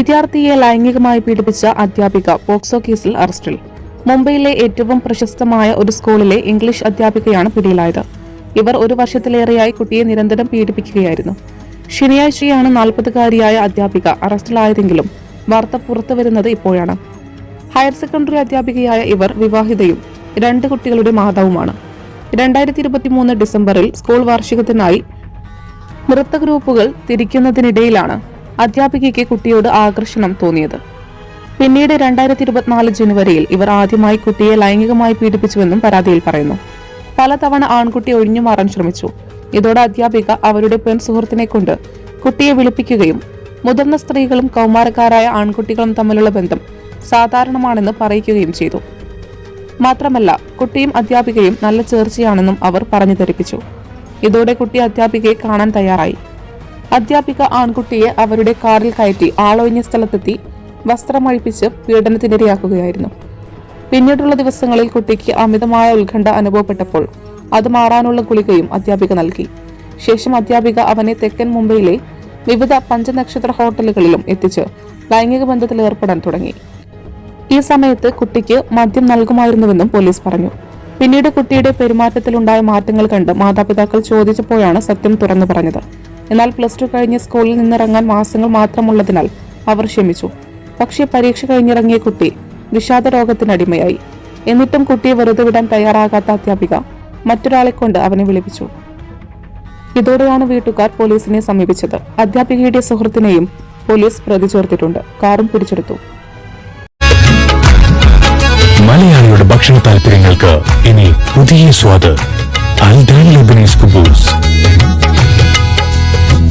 വിദ്യാർത്ഥിയെ ലൈംഗികമായി പീഡിപ്പിച്ച അധ്യാപിക പോക്സോ കേസിൽ അറസ്റ്റിൽ. മുംബൈയിലെ ഏറ്റവും പ്രശസ്തമായ ഒരു സ്കൂളിലെ ഇംഗ്ലീഷ് അധ്യാപികയാണ് പിടിയിലായത്. ഇവർ ഒരു വർഷത്തിലേറെയായി കുട്ടിയെ നിരന്തരം പീഡിപ്പിക്കുകയായിരുന്നു. ശനിയാഴ്ചയാണ് നാൽപ്പതുകാരിയായ അധ്യാപിക അറസ്റ്റിലായതെങ്കിലും വാർത്ത പുറത്തുവരുന്നത് ഇപ്പോഴാണ്. ഹയർ സെക്കൻഡറി അധ്യാപികയായ ഇവർ വിവാഹിതയും രണ്ട് കുട്ടികളുടെ മാതാവുമാണ്. രണ്ടായിരത്തി ഇരുപത്തിമൂന്ന് ഡിസംബറിൽ സ്കൂൾ വാർഷികത്തിനായി നൃത്ത ഗ്രൂപ്പുകൾ തിരിക്കുന്നതിനിടയിലാണ് അധ്യാപികയ്ക്ക് കുട്ടിയോട് ആകർഷണം തോന്നിയത്. പിന്നീട് രണ്ടായിരത്തി ഇരുപത്തിനാല് ജനുവരിയിൽ ഇവർ ആദ്യമായി കുട്ടിയെ ലൈംഗികമായി പീഡിപ്പിച്ചുവെന്നും പരാതിയിൽ പറയുന്നു. പലതവണ ആൺകുട്ടി ഒഴിഞ്ഞു മാറാൻ ശ്രമിച്ചു. ഇതോടെ അധ്യാപിക അവരുടെ പെൺ സുഹൃത്തിനെ കൊണ്ട് കുട്ടിയെ വിളിപ്പിക്കുകയും മുതിർന്ന സ്ത്രീകളും കൗമാരക്കാരായ ആൺകുട്ടികളും തമ്മിലുള്ള ബന്ധം സാധാരണമാണെന്ന് പറയിക്കുകയും ചെയ്തു. മാത്രമല്ല കുട്ടിയും അധ്യാപികയും നല്ല ചേർച്ചയാണെന്നും അവർ പറഞ്ഞു ധരിപ്പിച്ചു. ഇതോടെ കുട്ടി അധ്യാപികയെ കാണാൻ തയ്യാറായി. അധ്യാപിക ആൺകുട്ടിയെ അവരുടെ കാറിൽ കയറ്റി ആളൊഴിഞ്ഞ സ്ഥലത്തെത്തി വസ്ത്രമഴിപ്പിച്ച് പീഡനത്തിനിരയാക്കുകയായിരുന്നു പിന്നീടുള്ള ദിവസങ്ങളിൽ കുട്ടിക്ക് അമിതമായ ഉത്കണ്ഠ അനുഭവപ്പെട്ടപ്പോൾ അത് മാറാനുള്ള ഗുളികയും അധ്യാപിക നൽകി. ശേഷം അധ്യാപിക അവനെ തെക്കൻ മുംബൈയിലെ വിവിധ പഞ്ചനക്ഷത്ര ഹോട്ടലുകളിലും എത്തിച്ച് ലൈംഗിക ബന്ധത്തിൽ ഏർപ്പെടാൻ തുടങ്ങി. ഈ സമയത്ത് കുട്ടിക്ക് മദ്യം നൽകുമായിരുന്നുവെന്നും പോലീസ് പറഞ്ഞു. പിന്നീട് കുട്ടിയുടെ പെരുമാറ്റത്തിലുണ്ടായ മാറ്റങ്ങൾ കണ്ട് മാതാപിതാക്കൾ ചോദിച്ചപ്പോഴാണ് സത്യം തുറന്നു പറഞ്ഞത്. എന്നാൽ പ്ലസ് ടു കഴിഞ്ഞ് സ്കൂളിൽ നിന്നിറങ്ങാൻ മാസങ്ങൾ മാത്രമുള്ളതിനാൽ അവർ ക്ഷമിച്ചു. പക്ഷേ പരീക്ഷ കഴിഞ്ഞിറങ്ങിയ കുട്ടി വിഷാദ രോഗത്തിനടിമയായി എന്നിട്ടും കുട്ടിയെ വെറുതെ വിടാൻ തയ്യാറാകാത്ത അധ്യാപിക മറ്റൊരാളെ കൊണ്ട് അവനെ വിളിപ്പിച്ചു. ഇതോടെയാണ് വീട്ടുകാർ പോലീസിനെ സമീപിച്ചത്. അധ്യാപികയുടെ സുഹൃത്തിനെയും പോലീസ് പ്രതി ചേർത്തിട്ടുണ്ട്. കാറും പിടിച്ചെടുത്തു. മലയാളിയുടെ ഭക്ഷണ താല്പര്യങ്ങൾക്ക് ഇനി പുതിയ സ്വാദ്. അൽദാൻ ലബനീസ് കുബൂസ്.